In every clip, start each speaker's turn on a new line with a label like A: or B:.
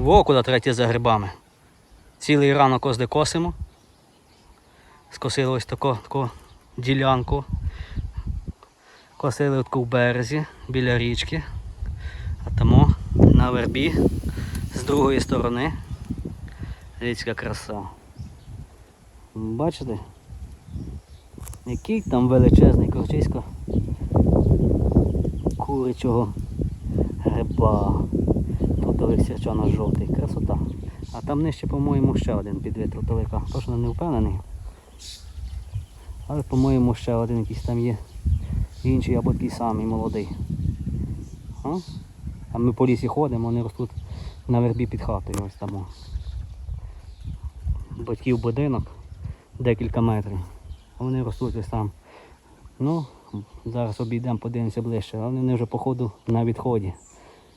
A: Во, куди третє за грибами. Цілий ранок ось де косимо. Скосили ось таку, таку ділянку. Косили отку в березі, біля річки. А тому на вербі з другої сторони. Річка краса. Бачите? Який там величезний корчисько курячого гриба. Трутовик сірчано жовтий. Красота. А там нижче, по-моєму, ще один підвид трутовика. Точно не впевнений. Але, по-моєму, ще один якийсь там є. Інший або такий самий молодий. А, а ми по лісі ходимо, вони ростуть на вербі під хатою ось там. Батьків будинок декілька метрів. Вони ростуть ось там. Ну, зараз обійдемо, подивимося ближче, але вони вже походу на відході.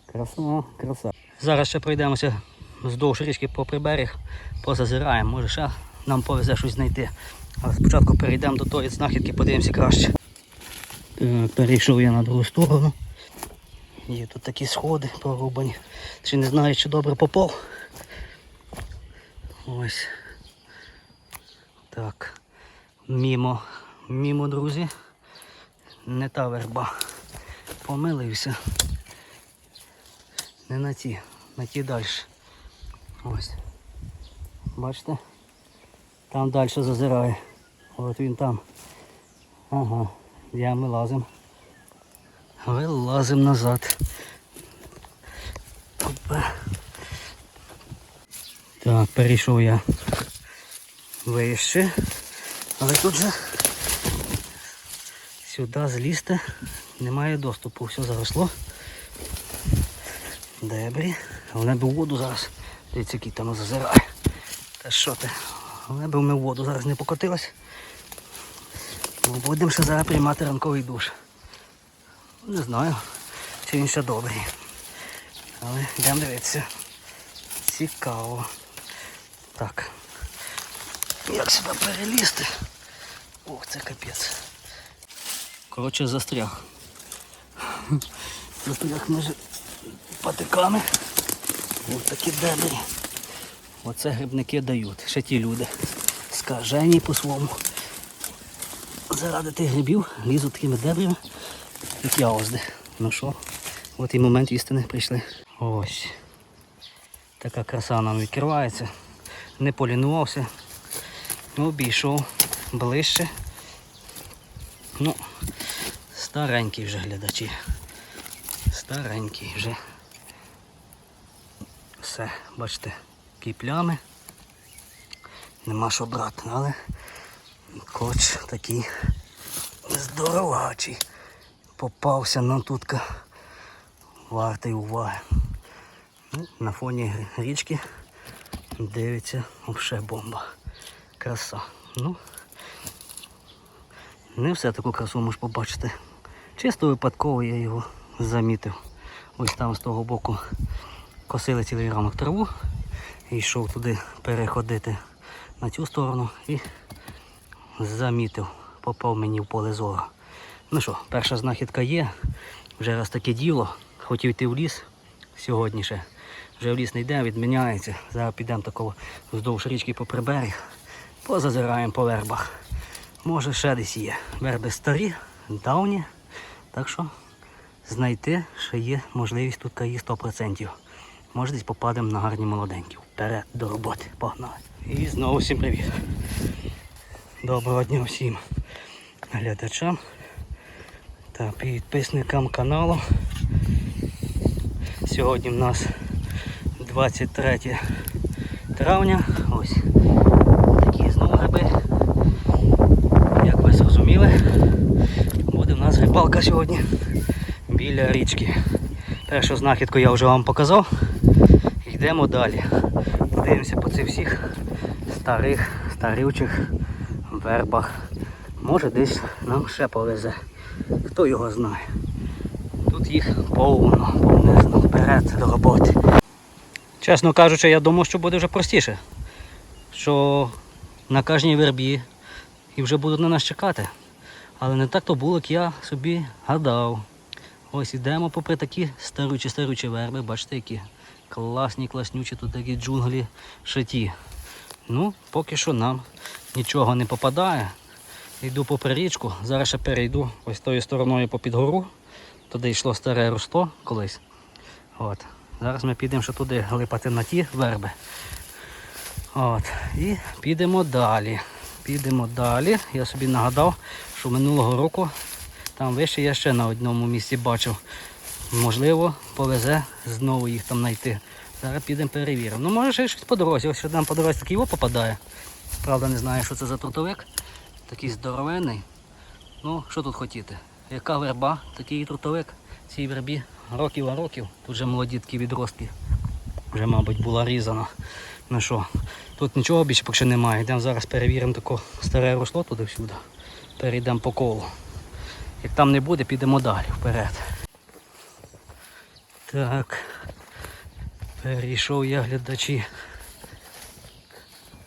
A: Краса, краса. Зараз ще пройдемося вздовж річки по приберег, позазираємо, може ще нам повезе щось знайти. Але спочатку перейдемо до тої знахідки, подивимося краще. Так, перейшов я на другу сторону. Є тут такі сходи прорубані. Чи не знаю, чи добре попав. Ось. Так. Мімо. Мімо, друзі. Не та верба. Помилився. Не на ті, на ті далі. Ось. Бачите? Там далі зазирає. От він там. Ага. Я ми лазимо. Вилазимо назад. Опа. Так, перейшов я вище. Але тут же сюди злізти немає доступу. Все заросло. Дебрі. Головне в воду зараз. Дивіться, який там зазирає. Та що ти? Головне би ми в воду зараз не покотилась. Бо будемо ще зараз приймати ранковий душ. Не знаю, чи він ще добрий. Але йдемо дивитися. Цікаво. Так. Як сюди перелізти? Ох, це капець. Коротше, застряг. Застряг між патиками. Ось такі дебрі. Оце грибники дають. Ще ті люди. Скажені по-своєму. Заради тих грибів лізуть такими дебрями, як я де. Ну що, от і момент істини прийшли. Ось. Така краса нам відкривається. Не полінувався. Ну, обійшов ближче. Ну, старенький вже глядачі. Старенький вже. Все, бачите, які плями. Нема що брати, але коч такий здоровачий. Попався нам тут вартий уваги. Ну, на фоні річки дивиться взагалі бомба. Краса. Ну, не все таку красу можеш побачити. Чисто випадково я його замітив. Ось там з того боку косили цілий ранок траву і йшов туди переходити на цю сторону і замітив, попав мені в поле зору. Ну що, перша знахідка є, вже раз таке діло, хотів йти в ліс сьогодні ще. Вже в ліс не йде, відміняється. Зараз підемо такого вздовж річки по приберіг, позазираємо по вербах. Може ще десь є. Верби старі, давні. Так що знайти ще є можливість тут їх 100%. Може десь попадемо на гарні молоденькі. Вперед до роботи. Погнали. І знову всім привіт. Доброго дня всім глядачам та підписникам каналу. Сьогодні в нас 23 травня. Ось такі знову гриби. Як ви зрозуміли, буде в нас рибалка сьогодні біля річки. Першу знахідку я вже вам показав. Йдемо далі. Подивимося по цих всіх старих, старючих вербах. Може десь нам ще повезе. Хто його знає. Тут їх повно, повнезно, вперед до роботи. Чесно кажучи, я думав, що буде вже простіше. Що на кожній вербі і вже будуть на нас чекати. Але не так то було, як я собі гадав. Ось ідемо попри такі старучі старучі верби, бачите, які Класні, класнючі тут такі джунглі шиті. Ну, поки що нам нічого не попадає. Йду попри річку, зараз ще перейду ось тою стороною попід гору. Туди йшло старе русло колись. От. Зараз ми підемо ще туди глипати на ті верби. От. І підемо далі. Підемо далі. Я собі нагадав, що минулого року там вище я ще на одному місці бачив. Можливо, повезе знову їх там знайти. Зараз підемо перевіримо. Ну, може ще щось по дорозі. Ось нам по дорозі такий його попадає. Правда, не знаю, що це за трутовик. Такий здоровенний. Ну, що тут хотіти? Яка верба, такий трутовик. Цій вербі років а років. Тут вже молоді такі відростки. Вже, мабуть, була різана. Ну що, тут нічого більше поки немає. Йдемо зараз перевіримо таке старе русло туди всюди. Перейдемо по колу. Як там не буде, підемо далі вперед. Так. Перейшов я глядачі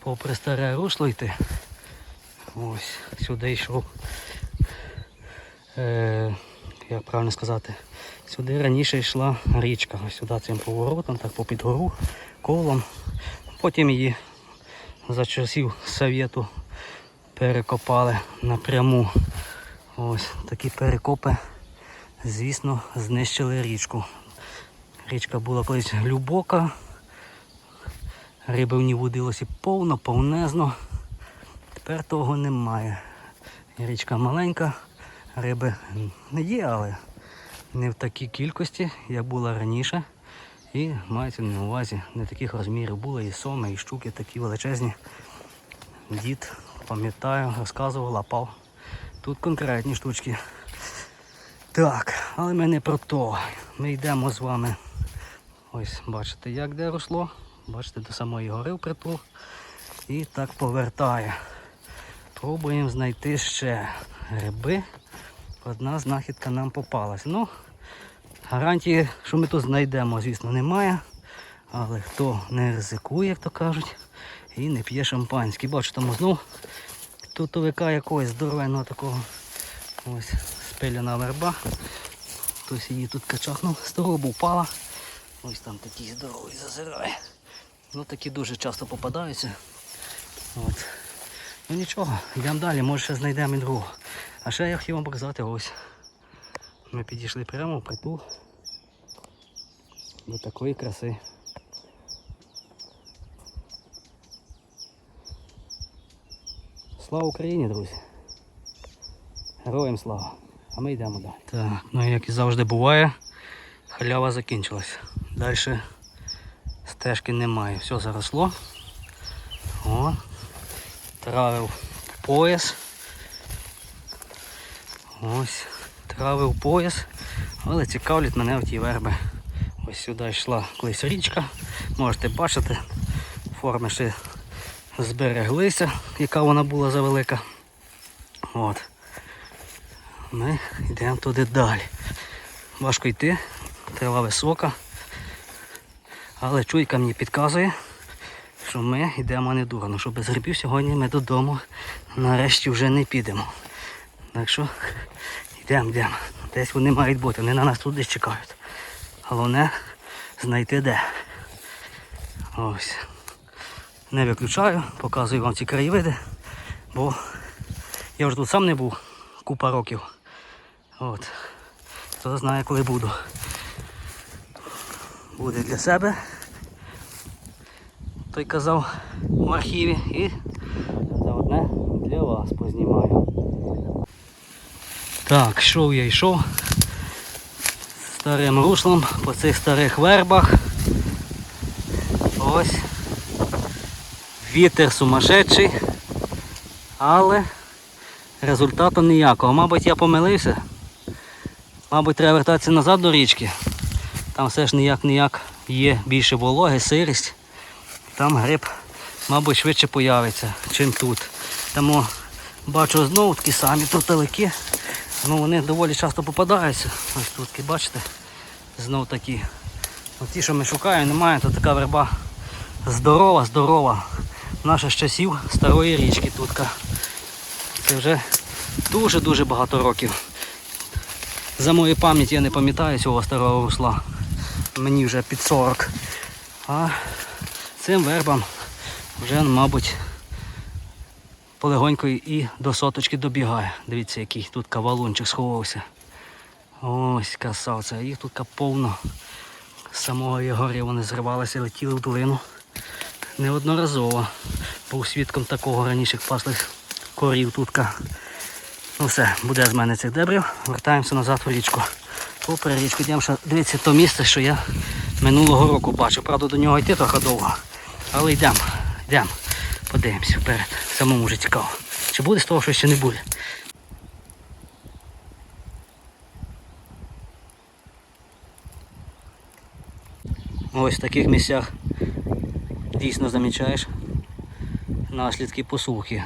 A: попри старе русло йти. Ось, сюди йшов. Е, як правильно сказати, сюди раніше йшла річка. Ось сюди цим поворотом, так попід гору, колом. Потім її за часів Совєту перекопали напряму. Ось такі перекопи, звісно, знищили річку. Річка була колись глибока, риби в ній водилося повно, повнезно. Тепер того немає. Річка маленька, риби не є, але не в такій кількості, як була раніше. І мається на увазі не таких розмірів було і соми, і щуки такі величезні. Дід, пам'ятаю, розказував, лапав. Тут конкретні штучки. Так, але ми не про то. Ми йдемо з вами. Ось, бачите, як де росло. Бачите, до самої гори впритул. І так повертає. Пробуємо знайти ще гриби. Одна знахідка нам попалась. Ну, гарантії, що ми тут знайдемо, звісно, немає. Але хто не ризикує, як то кажуть, і не п'є шампанське. Бачу, там знов тутовика якогось здоровенного такого. Ось спиляна верба. Хтось її тут качахнув, дороги впала. Ось там такий здоровий зазирає. Ну такі дуже часто попадаються. От. Ну нічого, йдемо далі, може ще знайдемо і другого. А ще я хотів вам показати ось. Ми підійшли прямо в притул до такої краси. Слава Україні, друзі! Героям слава! А ми йдемо далі. Так, ну як і завжди буває, халява закінчилась. Далі стежки немає. Все заросло. О, травив пояс. Ось, травив пояс, але цікавлять мене ті верби. Ось сюди йшла колись річка. Можете бачити, форми ще збереглися, яка вона була завелика. От. Ми йдемо туди далі. Важко йти, трава висока. Але чуйка мені підказує, що ми йдемо не дурно, що без грибів сьогодні ми додому нарешті вже не підемо. Так що йдемо, йдемо. Десь вони мають бути, вони на нас десь чекають. Головне знайти де. Ось. Не виключаю, показую вам ці краєвиди, бо я вже тут сам не був купа років. От. Хто знає, коли буду. Буде для себе. Той казав в архіві і заодне для вас познімаю. Так, йшов я йшов старим руслом по цих старих вербах. Ось. Вітер сумасшедший, але результату ніякого. Мабуть, я помилився. Мабуть, треба вертатися назад до річки. Там все ж ніяк-ніяк є більше вологи, сирість. Там гриб, мабуть, швидше появиться, чим тут. Тому бачу знову такі самі трутовики. Ну, вони доволі часто попадаються. Ось тут, бачите, знов такі. От ті, що ми шукаємо, немає, то така верба здорова, здорова. Наша з часів старої річки тутка. Це вже дуже-дуже багато років. За мою пам'ять я не пам'ятаю цього старого русла. Мені вже під 40. А цим вербам вже, мабуть, полегонько і до соточки добігає. Дивіться, який тут кавалунчик сховався. Ось красавця. Їх тут повно. З самого Єгорія вони зривалися, летіли в долину. Неодноразово. Був свідком такого раніше як пасли корів тутка. Ну все, буде з мене цих дебрів. Вертаємося назад в річку. Попри річку йдемо, що дивіться то місце, що я минулого року бачив. Правда, до нього йти трохи довго. Але йдемо, йдемо. Подивимося вперед. Самому вже цікаво. Чи буде з того, що ще не буде. Ось в таких місцях дійсно замічаєш наслідки посухи.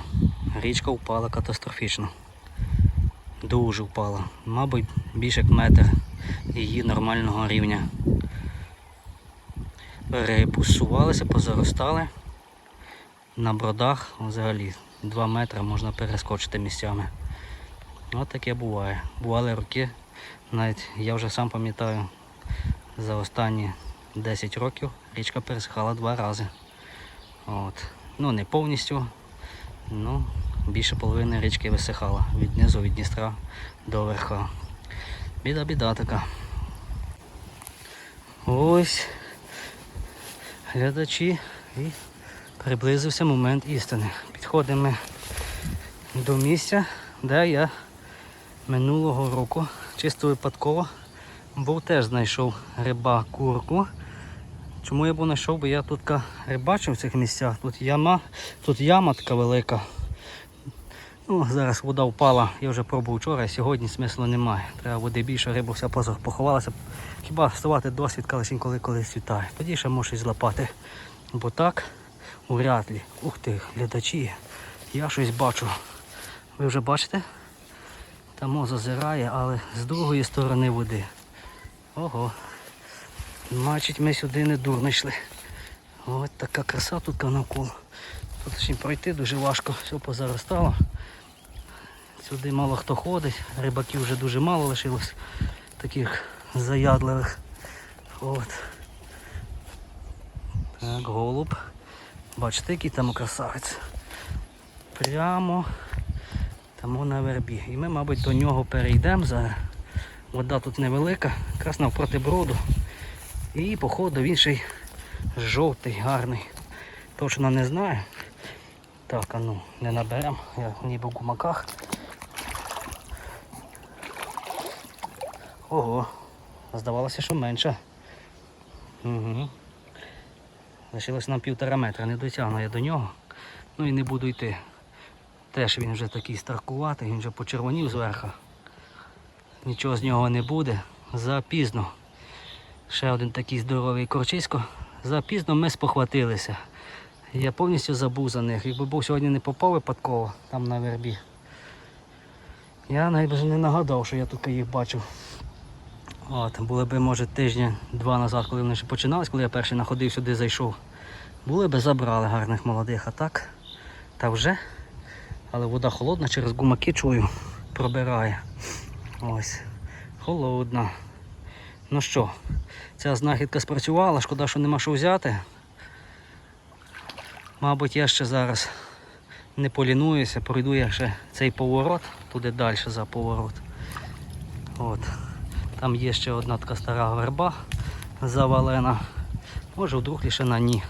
A: Річка впала катастрофічно. Дуже впала. Мабуть, більше як метр її нормального рівня. Перепусувалися, позаростали. На бродах взагалі 2 метри можна перескочити місцями. От таке буває. Бували роки, навіть я вже сам пам'ятаю, за останні 10 років річка пересихала два рази. От. Ну не повністю, ну більше половини річки висихала від низу, від Дністра до верха. Біда-біда така. Ось глядачі і приблизився момент істини. Підходимо до місця, де я минулого року чисто випадково був теж знайшов риба курку. Чому я був знайшов? Бо я тут рибачив в цих місцях. Тут яма, тут яма така велика. Ну, зараз вода впала, я вже пробував вчора, сьогодні смислу немає. Треба води більше, риба вся поховалася. Хіба вставати до свідка лише коли коли світає. Тоді ще можеш злапати. Бо так, вряд ли. Ух ти, глядачі, я щось бачу. Ви вже бачите? Там зазирає, але з другої сторони води. Ого. Значить, ми сюди не дурно йшли. Ось така краса тут навколо. Тут ще пройти дуже важко, все позаростало. Сюди мало хто ходить, рибаків вже дуже мало лишилось, таких заядливих. От. Так, голуб. Бачите, який там красавець. Прямо тому на вербі. І ми, мабуть, до нього перейдемо. Вода тут невелика, якраз навпроти броду. І походу він ще й жовтий, гарний. Точно не знаю. Так, а ну, не наберемо, я ніби в гумаках. Ого, здавалося, що менше. Угу. Лишилось нам півтора метра, не дотягну я до нього. Ну і не буду йти. Теж він вже такий старкуватий, він вже почервонів зверху. Нічого з нього не буде. Запізно. Ще один такий здоровий корчисько. Запізно ми спохватилися. Я повністю забув за них. Якби був сьогодні не попав випадково там на вербі. Я навіть не нагадав, що я тут їх бачив. От, були б, може, тижня-два назад, коли вони ще починались, коли я перший находив сюди, зайшов. Були б забрали гарних молодих, а так, та вже. Але вода холодна, через гумаки чую, пробирає. Ось. Холодна. Ну що, ця знахідка спрацювала, шкода, що нема що взяти. Мабуть, я ще зараз не полінуюся, пройду я ще цей поворот, туди далі за поворот. От. Там є ще одна така стара верба завалена. Може вдруг лише на ній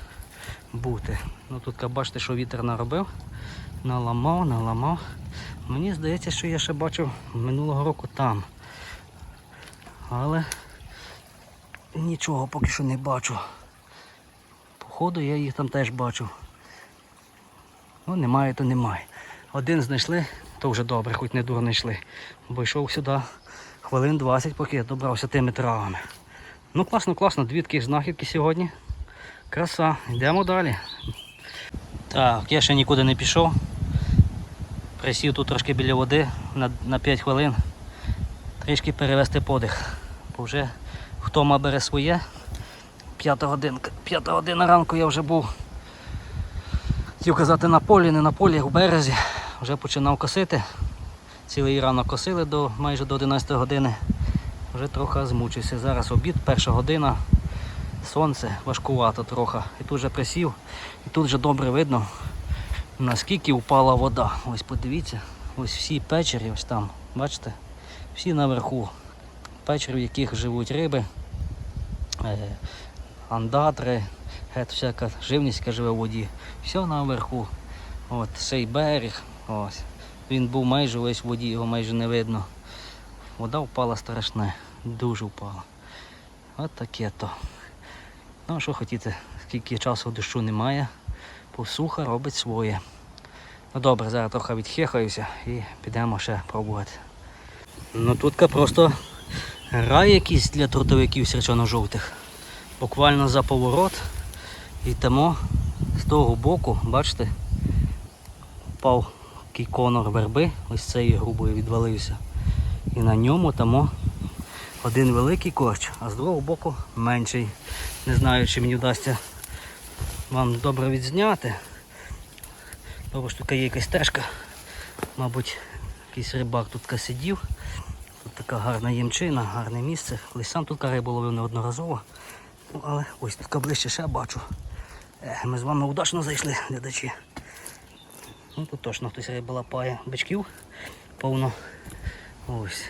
A: бути. Ну тут бачите, що вітер наробив. Наламав, наламав. Мені здається, що я ще бачив минулого року там. Але нічого поки що не бачу. Походу я їх там теж бачу. Ну немає, то немає. Один знайшли, то вже добре, хоч не дурно йшли. Бо йшов сюди хвилин 20, поки я добрався тими травами. Ну класно, класно, дві таких знахідки сьогодні. Краса, йдемо далі. Так, я ще нікуди не пішов. Присів тут трошки біля води на, на 5 хвилин. Трішки перевести подих. Бо вже втома бере своє. П'ята годинка. Година ранку я вже був. Хотів казати на полі, не на полі, в березі. Вже починав косити. Цілий ранок косили до майже до 11 години. Вже трохи змучився. Зараз обід, перша година. сонце, важкувато трохи. І тут же присів, і тут же добре видно, наскільки впала вода. Ось подивіться, ось всі печері, ось там, бачите, всі наверху. Печері, в яких живуть риби, е, андатри, геть всяка живність, яка живе в воді. Все наверху. От цей берег. Ось. Він був майже весь в воді, його майже не видно. Вода впала страшне, дуже впала. От таке то. Ну, а що хотіти, скільки часу дощу немає, посуха робить своє. Ну добре, зараз трохи відхихаюся і підемо ще пробувати. Ну тут просто рай якийсь для трутовиків сірчано-жовтих. Буквально за поворот. І тому з того боку, бачите, впав такий конор верби, ось цією грубою відвалився. І на ньому тому один великий корч, а з другого боку менший. Не знаю, чи мені вдасться вам добре відзняти. Добре, що тут є якась стежка. Мабуть, якийсь рибак тут сидів. Тут така гарна ємчина, гарне місце. Колись сам тут рибу ловив неодноразово. Ну, але ось тут ближче ще бачу. Е, ми з вами удачно зайшли, глядачі. Ну тут точно хтось риби лапає. Бичків повно. Ось.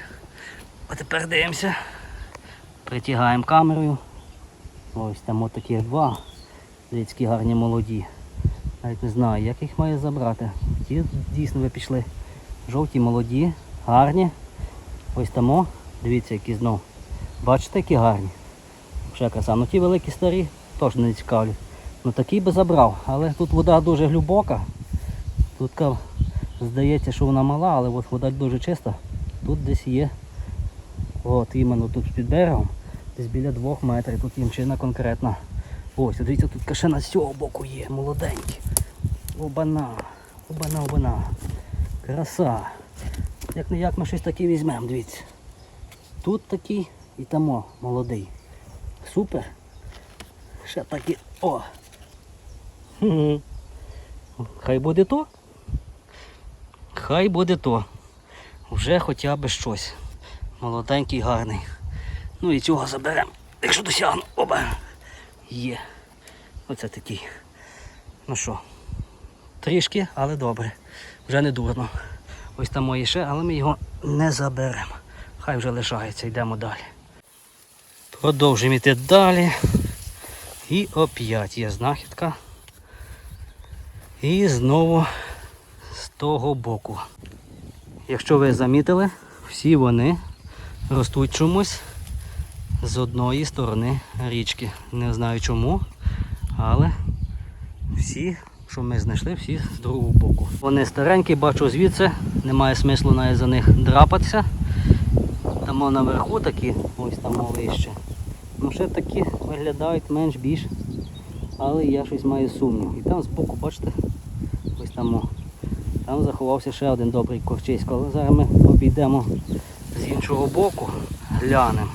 A: А тепер дивимося. Притягаємо камерою. Ось там от такі два. Дивіться, гарні молоді. Навіть не знаю, як їх маю забрати. Ті дійсно ви пішли. Жовті молоді, гарні. Ось тамо. Дивіться, які знов. Бачите, які гарні. Ще краса. Ну ті великі старі теж не цікавлять. Ну такий би забрав. Але тут вода дуже глибока. Тут здається, що вона мала, але от вода дуже чиста. Тут десь є. От іменно тут під берегом. Десь біля двох метрів. Тут імчина конкретна. Ось, дивіться, тут кашина з цього боку є, молоденькі. Обана, обана, обана. Краса. Як не як ми щось таке візьмемо, дивіться. Тут такий і тамо молодий. Супер. Ще такі. О! Хай буде то. Хай буде то. Вже хоча б щось. Молоденький, гарний. Ну і цього заберемо. Якщо досягну. Оба. Є. Оце такий. Ну що, трішки, але добре. Вже не дурно. Ось там моє ще, але ми його не заберемо. Хай вже лишається, йдемо далі. Продовжуємо йти далі. І оп'ять є знахідка. І знову з того боку. Якщо ви замітили, всі вони ростуть чомусь з одної сторони річки. Не знаю чому, але всі, що ми знайшли, всі з другого боку. Вони старенькі, бачу звідси, немає смислу навіть за них драпатися. Там наверху такі, ось там вище. Ну ще такі виглядають менш більш. Але я щось маю сумнів. І там збоку, бачите, ось там, там заховався ще один добрий корчисько. Але зараз ми обійдемо з іншого боку, глянемо,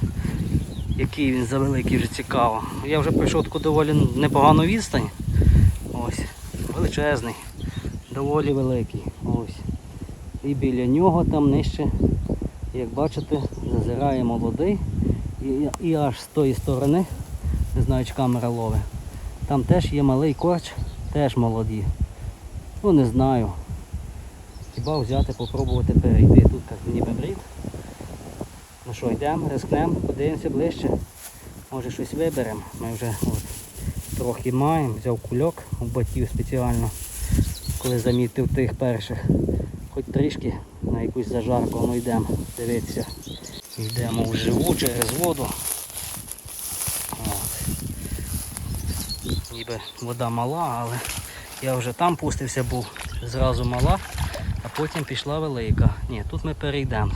A: який він за великий вже цікаво. Я вже пройшов таку доволі непогану відстань. Величезний, доволі великий. Ось. І біля нього там нижче, як бачите, зазирає молодий. І, і аж з тої сторони, не знаю, чи камера ловить, там теж є малий корч, теж молоді. Ну не знаю. Хіба взяти, попробувати перейти. Тут так ніби брід. Ну що, йдемо, рискнемо, подивимося ближче. Може щось виберемо. Ми вже от, трохи маємо, взяв кульок у батьків спеціально, коли замітив тих перших. Хоч трішки на якусь зажарку, ну йдемо дивитися. Йдемо вживу через воду. Ніби вода мала, але я вже там пустився, був зразу мала, а потім пішла велика. Ні, тут ми перейдемо.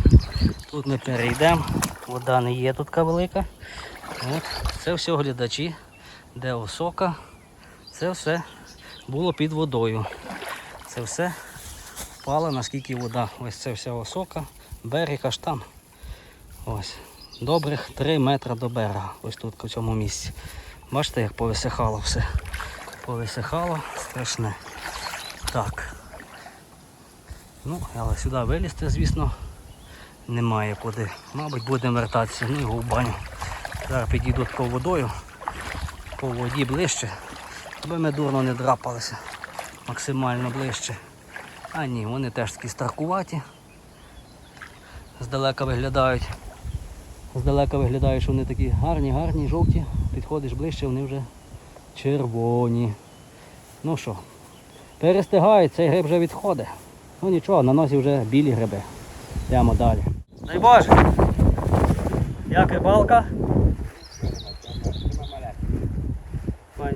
A: Тут ми перейдемо. Вода не є тут велика. От. Це все глядачі, де осока. Це все було під водою. Це все впало, наскільки вода. Ось це вся осока, берег аж там. Ось. Добрих 3 метри до берега. Ось тут в цьому місці. Бачите, як повисихало все. Повисихало, страшне. Так. Ну, але сюди вилізти, звісно, немає куди. Мабуть, будемо вертатися. Ну його в баню. Зараз підійду такою водою. По воді ближче, аби ми дурно не драпалися. Максимально ближче. А ні, вони теж такі старкуваті. Здалека виглядають. Здалека виглядають, що вони такі гарні, гарні, жовті. Підходиш ближче, вони вже червоні. Ну що, перестигають, цей гриб вже відходить. Ну нічого, на носі вже білі гриби. Йдемо далі. Дай Боже! Як рибалка?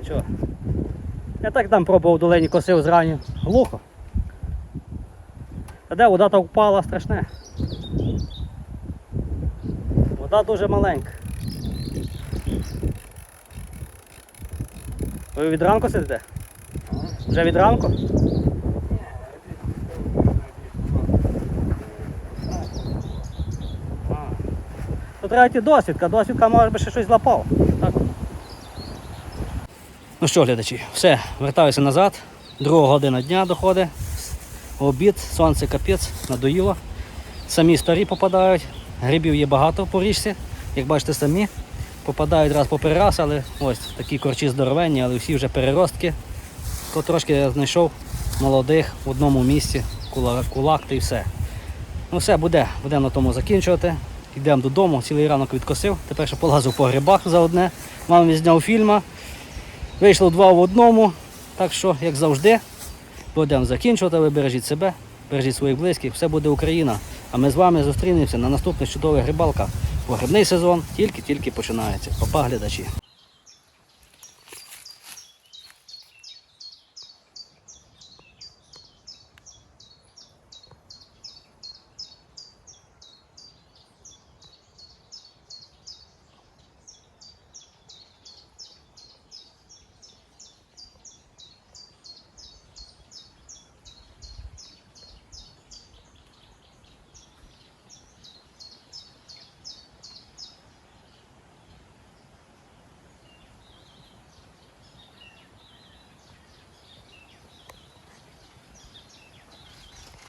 A: Нічого. Я так там пробував в долині косив зрані. Глухо. Та де вода так впала страшне. Вода дуже маленька. Ви від ранку сидите? Вже від ранку? То треба йти досвідка, досвідка може би ще щось злапав. Ну що, глядачі, все, вертаюся назад. Друга година дня доходить. Обід, сонце капець, надоїло. Самі старі попадають, грибів є багато по річці, як бачите самі. Попадають раз по раз, але ось такі корчі здоровенні, але всі вже переростки. То трошки я знайшов молодих в одному місці, кулак, кулак та й все. Ну все, буде, будемо на тому закінчувати. Йдемо додому, цілий ранок відкосив. Тепер ще полазив по грибах за одне. Вам відзняв фільма. Вийшло два в одному. Так що, як завжди, будемо закінчувати. Ви бережіть себе, бережіть своїх близьких, все буде Україна. А ми з вами зустрінемося на наступних чудових рибалках. Бо грибний сезон тільки-тільки починається. Папа, глядачі.